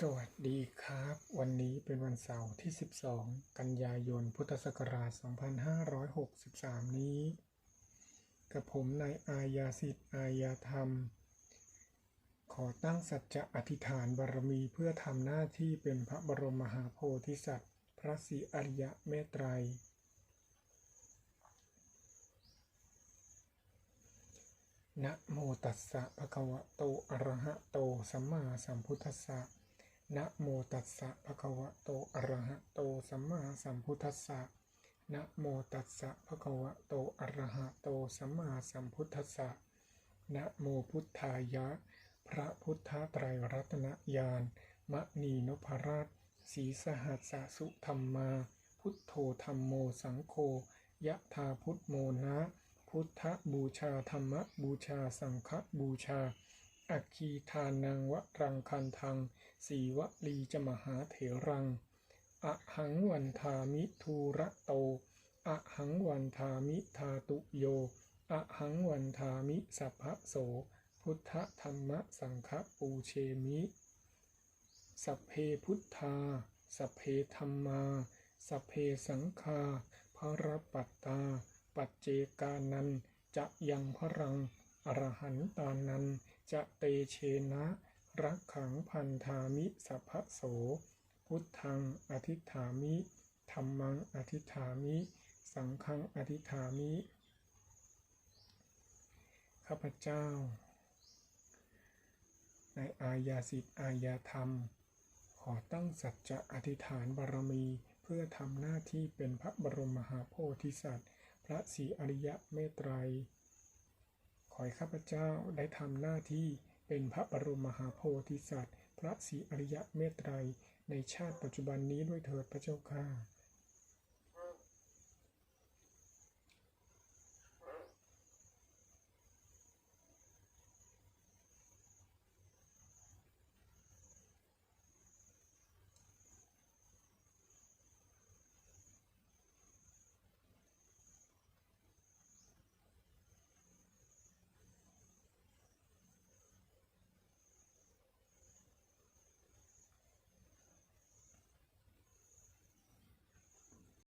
สวัสดีครับ วันนี้เป็นวันเสาร์ที่ 12 กันยายน พุทธศักราช 2563 นี้ กับผมนายอายาสิทธิ์อายาธรรม ขอตั้งสัจจะอธิษฐานบารมีเพื่อทำหน้าที่เป็นพระบรมมหาโพธิสัตว์ พระศรีอริยะเมตไตร นะโมตัสสะภะคะวะโต อะระหะโต สัมมาสัมพุทธัสสะ นะโมตัสสะภะคะวะโตอะระหะโตสัมมาสัมพุทธัสสะนะโมตัสสะภะคะวะโตอะระหะโตสัมมาสัมพุทธัสสะนะโมพุทธายะ พระพุทธไตรรัตนญาณมณีนพรัตน์ศรีสหัสสสุธรรมา พุทโธธรรมโมสังโฆยะธาพุทโมนะ พุทธบูชาธรรมบูชาสังฆบูชา อัคคีทานังวรังคันทัง สีวลีจมหาเถรัง อหังวันทามิทูระโต อหังวันทามิทาตุโย อหังวันทามิสัพพะโส พุทธธรรมสังฆปูเชมิ สัพเพพุทธา สัพเพธรรมา สัพเพสังฆาภรปัตตา ปัจเจกานันจะยังพรัง อรหันตานันจะเตเชนะรักขังพันธามิสัพพะโส พุทธังอธิฐามิธรรมังอธิฐามิ สังฆังอธิฐามิ ข้าพเจ้า ในอายาสิทธิอายาธรรม ขอตั้งสัจจะอธิษฐานบารมีเพื่อทำหน้าที่เป็นพระบรมมหาโพธิสัตว์ พระศรีอริยะเมตไตร ให้ข้าพเจ้าได้ทำหน้าที่เป็นพระบรมมหาโพธิสัตว์ พระศรีอริยะเมตไตรในชาติปัจจุบันนี้ด้วยเถิดพระเจ้าข้า